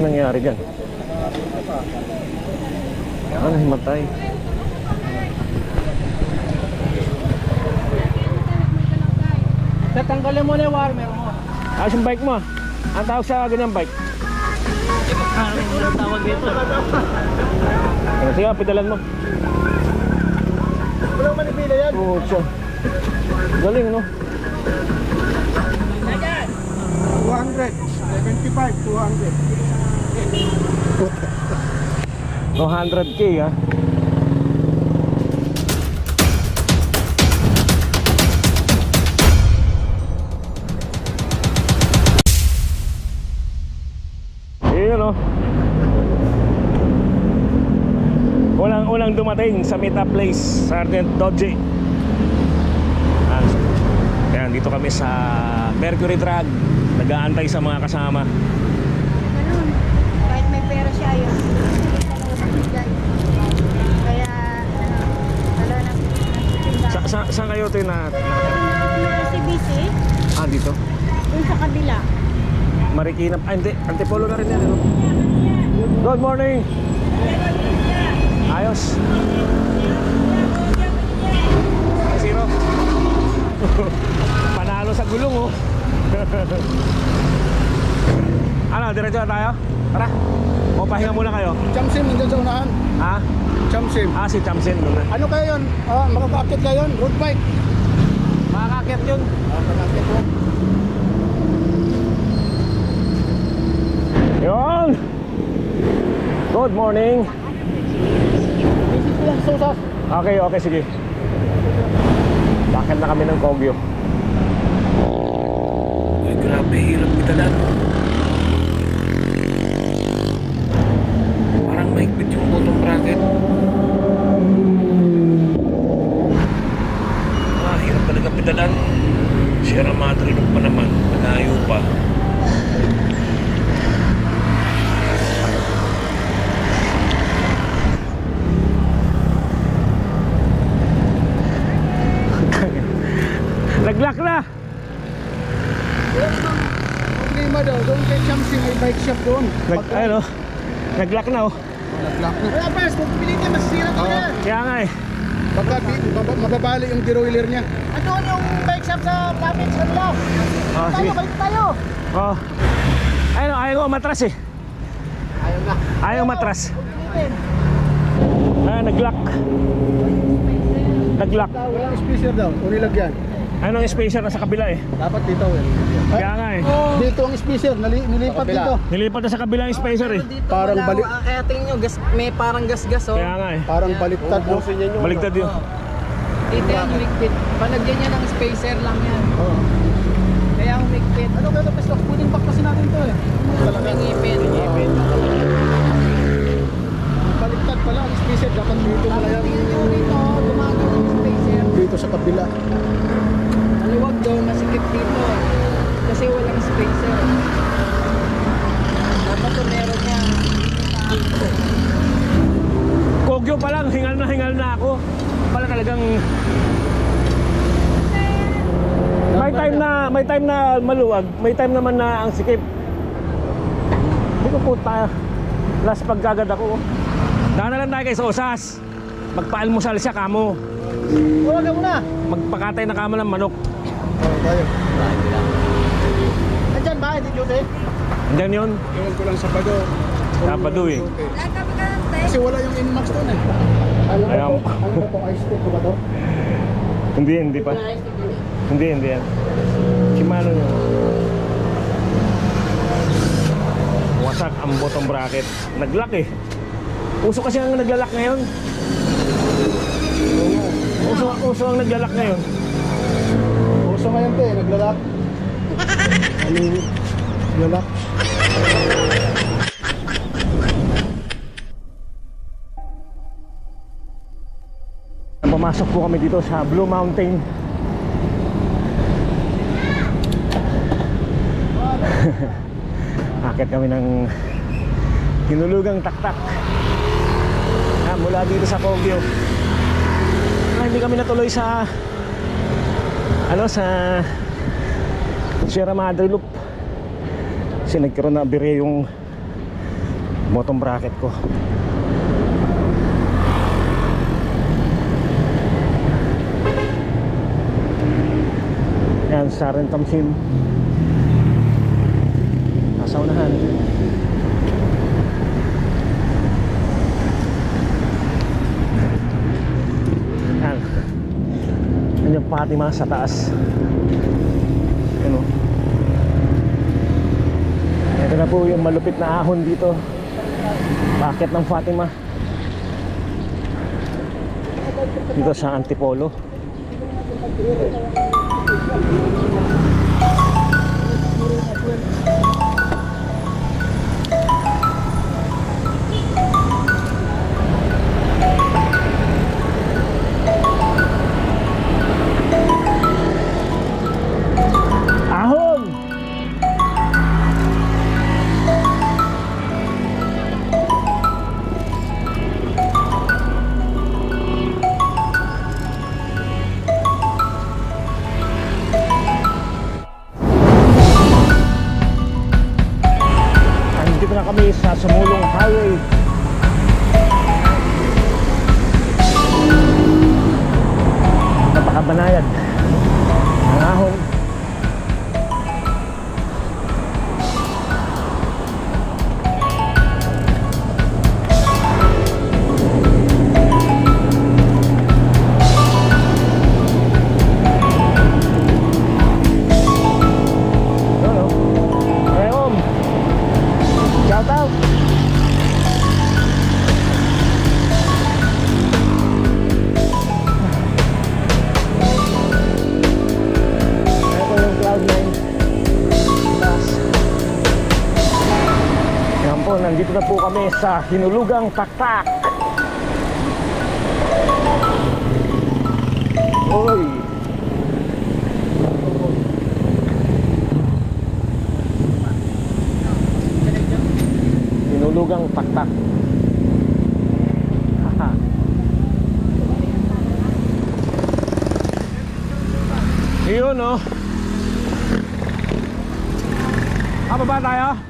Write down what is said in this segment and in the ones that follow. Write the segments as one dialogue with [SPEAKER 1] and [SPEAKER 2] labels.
[SPEAKER 1] Ano nangyari dyan? Ano, himatay.
[SPEAKER 2] Tatanggalin mo na yung warmer mo.
[SPEAKER 1] Ayos yung bike mo ah. Ang tawag sa ganyang bike.
[SPEAKER 2] Ano tawag dito?
[SPEAKER 1] Ano, sige, pedalan mo.
[SPEAKER 2] Walang manipila yan.
[SPEAKER 1] Oo, siya. Galing, no?
[SPEAKER 2] 200. 75, 200.
[SPEAKER 1] 200k ah. Yun oh. Unang dumating sa meetup place, Sergeant Dodge. Ah, Yan, dito kami sa Mercury Drug. Nag-aantay sa mga kasama.
[SPEAKER 3] Ganun. Kahit may pera siya, yun. Hindi ka lang magbigay. Kaya, ano, wala na
[SPEAKER 1] Sa, sa, saan kayo ito na,
[SPEAKER 3] CBC,
[SPEAKER 1] Ah, dito?
[SPEAKER 3] dun sa kabila.
[SPEAKER 1] Marikina. Ah, hindi. Antipolo na rin yan. Ano? Good morning. Ayos. Zero. Panalo sa gulong, oh. ano, diretso na tayo? Tara. O, pahinga muna kayo.
[SPEAKER 2] Chamsim, nandun sa unahan.
[SPEAKER 1] Ha?
[SPEAKER 2] Chamsim.
[SPEAKER 1] Ah, si Chamsin.
[SPEAKER 2] Ano kayo yun? Ah, makakakit kayo yun? Road bike.
[SPEAKER 1] Makakakit yun.
[SPEAKER 2] Ah, makakakit mo.
[SPEAKER 1] Yun. Good morning.
[SPEAKER 2] Lang.
[SPEAKER 1] Okay, okay, sige. Bakit na kami ng Kogyo?
[SPEAKER 4] Ay, grabe, hirap italan. Parang maigpit yung bottom bracket. Ah, hirap talaga pitalan. Sierra Madre nung pa naman, malayo pa.
[SPEAKER 1] Nag-lock na!
[SPEAKER 2] Problema daw, doon kay Chamsim may bike shop doon.
[SPEAKER 1] Nag, ano? Nag-lock na oh.
[SPEAKER 2] Nag-lock na. Kaya pas, kung pilitin, masisira ko
[SPEAKER 1] Oo.
[SPEAKER 2] yan.
[SPEAKER 1] Kaya nga eh.
[SPEAKER 2] Baka mababali yung derailleur niya. Andun yung bike shop sa Lapid sa Law.
[SPEAKER 1] Oh, sige.
[SPEAKER 2] balik tayo.
[SPEAKER 1] Oh. Ayun, ayaw ko matras eh.
[SPEAKER 2] Ayaw na.
[SPEAKER 1] Ayaw matras.
[SPEAKER 2] Pilitin.
[SPEAKER 1] Ah, nag-lock. Nag-lock.
[SPEAKER 2] Walang spacer daw, o nilagyan.
[SPEAKER 1] Anong spacer na sa kabila eh.
[SPEAKER 2] Dapat dito. Well.
[SPEAKER 1] Kaya nga eh.
[SPEAKER 2] Dito ang spacer, nali, nilipat dito.
[SPEAKER 1] Nilipat na sa kabila yung spacer eh.
[SPEAKER 5] Dito
[SPEAKER 2] Parang
[SPEAKER 5] wala,
[SPEAKER 2] balik-
[SPEAKER 5] ah, Kaya tingin nyo, gas, may parang gas-gas oh.
[SPEAKER 1] Kaya nga eh.
[SPEAKER 2] Parang baliktad. No?
[SPEAKER 1] Baligtad yun.
[SPEAKER 5] Dito yan, humigpit. Palagyan niya ng spacer lang yan.
[SPEAKER 2] Oo.
[SPEAKER 5] Kaya humigpit.
[SPEAKER 2] Ano kaya tapos pwedeng bakpasin natin to eh.
[SPEAKER 5] Humingipit.
[SPEAKER 2] Baliktad pala ang spacer, dapat dito pala yan.
[SPEAKER 5] Nyo rito, gumagano yung spacer.
[SPEAKER 2] Dito sa kabila.
[SPEAKER 5] Masikip dito. Kasi walang spacer. Dapat kung meron niya.
[SPEAKER 1] Kogyo pa lang, hingal na hingal na ako. Pala talagang may time na may time na maluwag, may time naman na ang sikip. Hindi ko puta. Last pagkagad ako. Daan na lang tayo kay Sosas. Magpaalmusal siya kamo.
[SPEAKER 2] Huwag ka muna.
[SPEAKER 1] Magpakatay na kamo ng manok.
[SPEAKER 2] Oo, tayo. Andyan ba? Hindi duty?
[SPEAKER 1] Andyan yun.
[SPEAKER 2] Ewan ko lang sa Bado.
[SPEAKER 1] Sabado eh.
[SPEAKER 2] Kasi wala yung Inmax doon eh. Ano
[SPEAKER 1] Ayaw.
[SPEAKER 2] to? Ano ba to? Ice stick ba to?
[SPEAKER 1] Hindi, hindi pa. Hindi, hindi yan. Shimano yun. Wasak ang bottom bracket. Nag-lock eh. Uso kasi ang naglalak ngayon. Uso, uso ang naglalak ngayon.
[SPEAKER 2] Ngayon to eh, naglalak. Ano yung naglalak?
[SPEAKER 1] Pumasok po kami dito sa Blue Mountain. Akit kami ng hinulugang taktak. Ah, mula dito sa Kogyo. Ah, hindi kami natuloy sa ano sa Sierra Madre Loop. Kasi nagkaroon na abire yung bottom bracket ko. Yan sa rin tamsin nasa unahan yan yung Fatima sa taas. Yan o ito na po yung malupit na ahon dito. Bakit ng Fatima? Dito sa Antipolo. Ahon! Napakabanayad. Ang ahon. Nandito na po kami sa Hinulugang Taktak. Oy. Hinulugang Taktak. Haha. Yun oh. Apa ba tayo?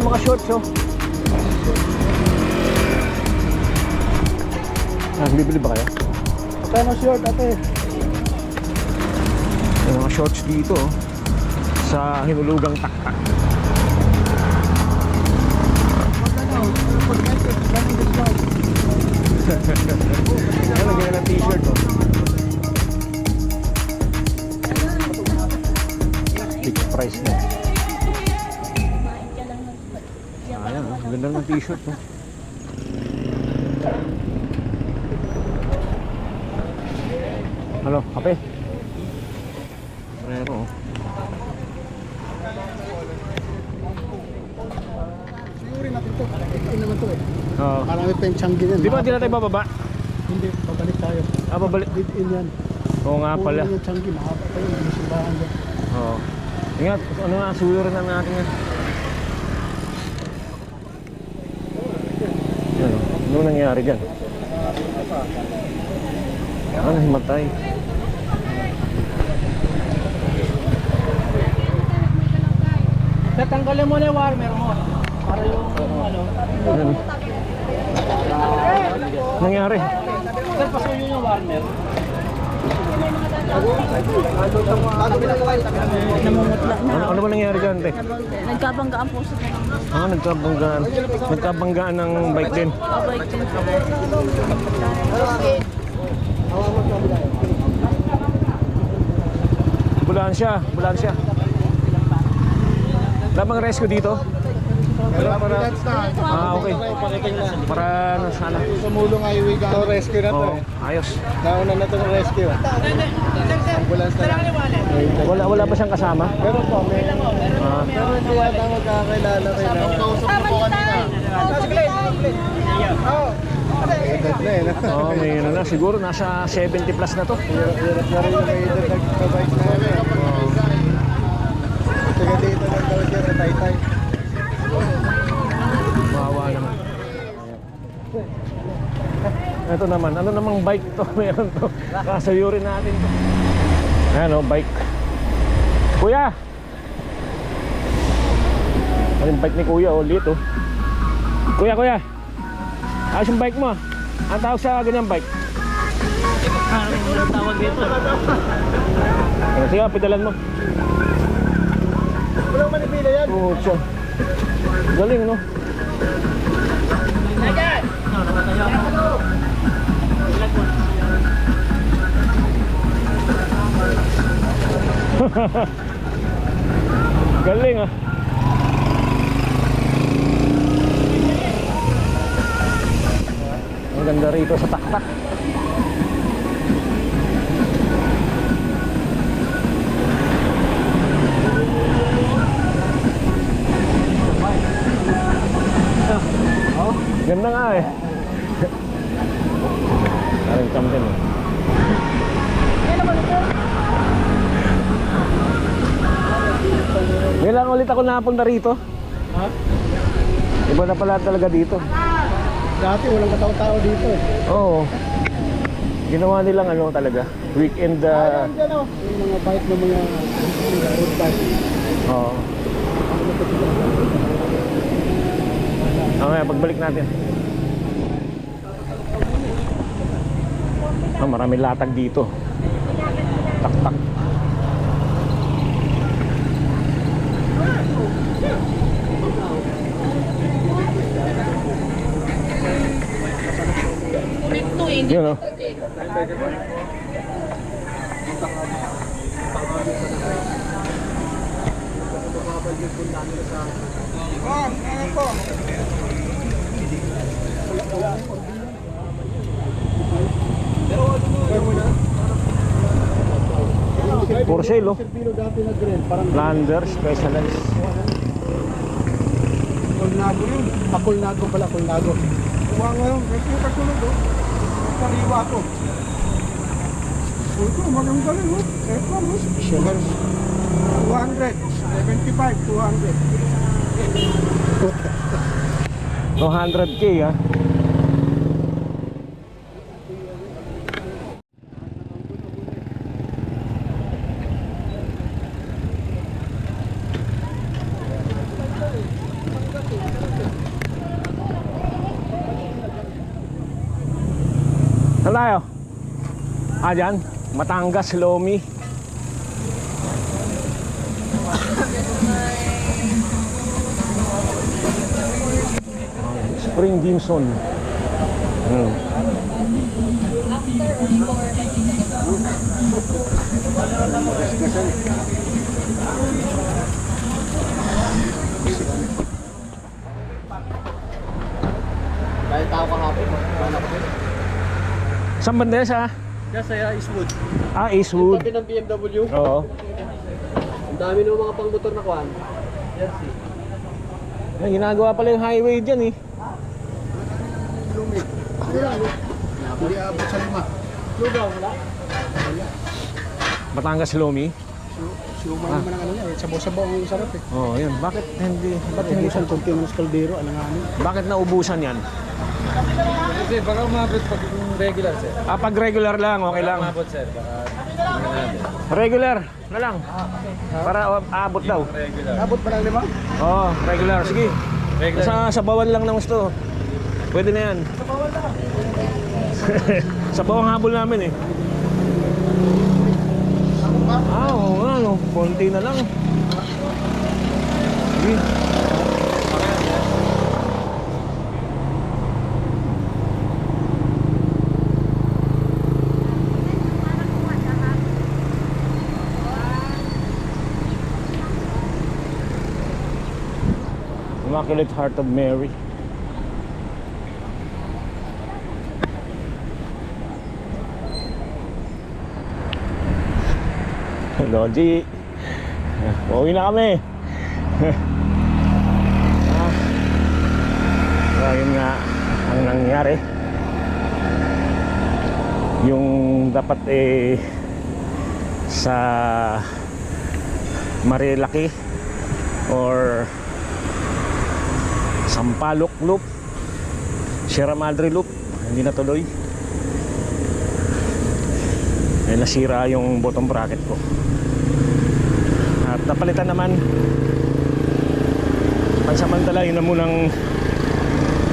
[SPEAKER 1] Maganda ng mga shorts oh. Ah, bibili ba kayo?
[SPEAKER 2] Kano short ate?
[SPEAKER 1] May mga shorts dito oh. Sa hinulugang taktak. Ano, lagyan na ng t-shirt oh. Fixed price na. T-shirt oh. Ano, kape? Brero oh.
[SPEAKER 2] Siguro natin to. Ito naman to eh.
[SPEAKER 1] Oo.
[SPEAKER 2] Marami pa yung changi yan.
[SPEAKER 1] Di ba hindi na tayo bababa?
[SPEAKER 2] Hindi, pabalik tayo.
[SPEAKER 1] Ah, babalik.
[SPEAKER 2] Dead in yan.
[SPEAKER 1] Oo nga pala.
[SPEAKER 2] Puro yung changi, mahaba pa yun. May simbahan dyan.
[SPEAKER 1] Oo. Ingat, ano nga, suwirin na natin yan. Ano, nangyari dyan? Ano, himatay.
[SPEAKER 5] Tatanggalin mo na yung warmer mo. Para yung ano.
[SPEAKER 1] Ano? Nangyari?
[SPEAKER 5] Sir, pasuyo yung warmer.
[SPEAKER 1] Ano, ano ba nangyari dyan, te?
[SPEAKER 3] Nagkabanggaan po sa
[SPEAKER 1] Ah, nagkabanggaan. Nagkabanggaan ng bike din.
[SPEAKER 3] bike din.
[SPEAKER 1] Siya. Wala bang rescue dito?
[SPEAKER 2] Na.
[SPEAKER 1] Ah, okay. Para na sana.
[SPEAKER 2] Sumulong highway ka. Ito rescue na to
[SPEAKER 1] Oo,
[SPEAKER 2] eh.
[SPEAKER 1] ayos.
[SPEAKER 2] Nauna na itong rescue. Ambulance na lang.
[SPEAKER 1] Wala wala ba siyang kasama?
[SPEAKER 2] Meron po, may...
[SPEAKER 1] Ah,
[SPEAKER 2] Pero hindi yata magkakilala kayo na.
[SPEAKER 3] Tama ni Tay.
[SPEAKER 2] Oo. Edad na eh. no?
[SPEAKER 1] oh, may ano na siguro nasa 70 plus na to.
[SPEAKER 2] Hirap na rin yung may edad nagpabike na yun. Taga dito lang daw siya sa Taytay.
[SPEAKER 1] Mawa naman. Ito naman, ano namang bike to? Meron to. Kasayurin natin to. Ayan o, bike. Kuya! Ano yung bike ni kuya o, liit o. Kuya, kuya! Ayos yung bike mo ah. Ang tawag sa ganyang bike? Ang tawag dito. Sige, pedalan mo.
[SPEAKER 2] Walang manipila yan.
[SPEAKER 1] Oo, siya. Galing, no? Galing, ah. Ang ganda rito sa taktak. Ganda nga eh. Parang champion eh. Kailan ulit ako napunta rito?
[SPEAKER 2] Ha?
[SPEAKER 1] Iba na pala talaga dito.
[SPEAKER 2] Dati walang katao-tao dito eh.
[SPEAKER 1] Oo. Ginawa nilang ano talaga. Weekend uh,
[SPEAKER 2] Ayan dyan oh. Yung mga bike ng mga road bike.
[SPEAKER 1] Oo. Mamaya pagbalik natin. Ah, maraming latag dito. Tak Yun oh. For sale oh. Lander Specialized.
[SPEAKER 2] Kulnago yun. Akulnago pala, Akulnago. Kuha ngayon, kasi yung kasunod oh. Kariwa ko. Ito, magandang galing oh. Ito, oh. Sugar. 200. 75, 200.
[SPEAKER 1] 200k ah. Saan tayo? Ah, dyan. Matangas, Lomi. Spring Gimson. Hmm.
[SPEAKER 2] Dahil tao kahapon.
[SPEAKER 1] Saan banda sa?
[SPEAKER 2] Kaya saya Eastwood.
[SPEAKER 1] Ah, Eastwood.
[SPEAKER 2] Tabi ng BMW.
[SPEAKER 1] Oo.
[SPEAKER 2] Ang dami ng mga pangmotor na kuhan. Yes,
[SPEAKER 1] Ay, ginagawa pala yung highway dyan eh.
[SPEAKER 2] Lumi. Hindi abot sa lima. Lugaw, wala.
[SPEAKER 1] Batangas, Lomi.
[SPEAKER 2] Siumay naman ang ano niya eh. Sabaw-sabaw ang sarap eh.
[SPEAKER 1] Oo, oh, yun. Bakit hindi?
[SPEAKER 2] Ba't hindi sa continuous caldero? Ano nga ano?
[SPEAKER 1] Bakit naubusan yan?
[SPEAKER 5] Kasi baka umabot pag yung regular, sir.
[SPEAKER 1] Ah, pag regular lang, okay lang.
[SPEAKER 5] Umabot, sir. Baka
[SPEAKER 1] Regular na lang. Para abot daw.
[SPEAKER 5] regular.
[SPEAKER 2] Abot pa ng lima?
[SPEAKER 1] Oo, oh, regular. Sige.
[SPEAKER 5] Regular.
[SPEAKER 1] Sa sabawan lang ng gusto. Pwede na yan. Sa bawang habol namin eh. Ah, oo nga no. Konti na lang. Sige. Immaculate Heart of Mary. Hello, G. Uwi na kami. ah, so, yun nga ang nangyari. Yung dapat eh sa Marilaki or Sampaloc Loop Sierra Madre Loop hindi natuloy eh nasira yung bottom bracket ko. At napalitan naman. Pansamantala yun na munang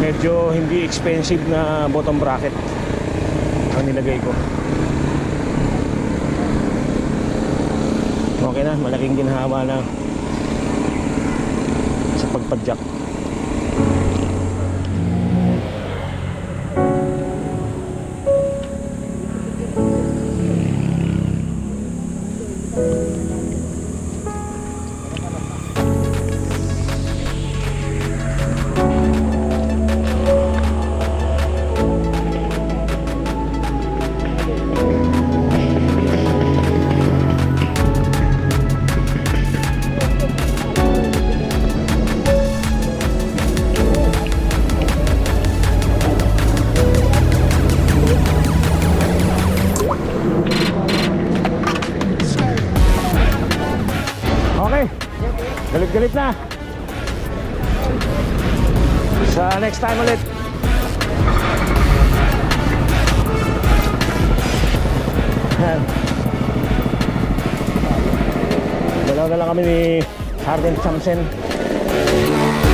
[SPEAKER 1] medyo hindi expensive na bottom bracket ang nilagay ko. Okay na malaking ginhawa na sa pagpadyak next time ulit. Yan. Dalaw na lang kami ni Sergeant Samsen.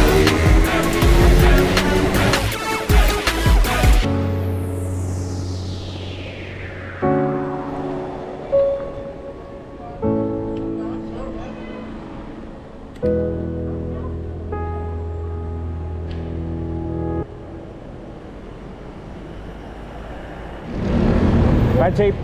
[SPEAKER 1] tape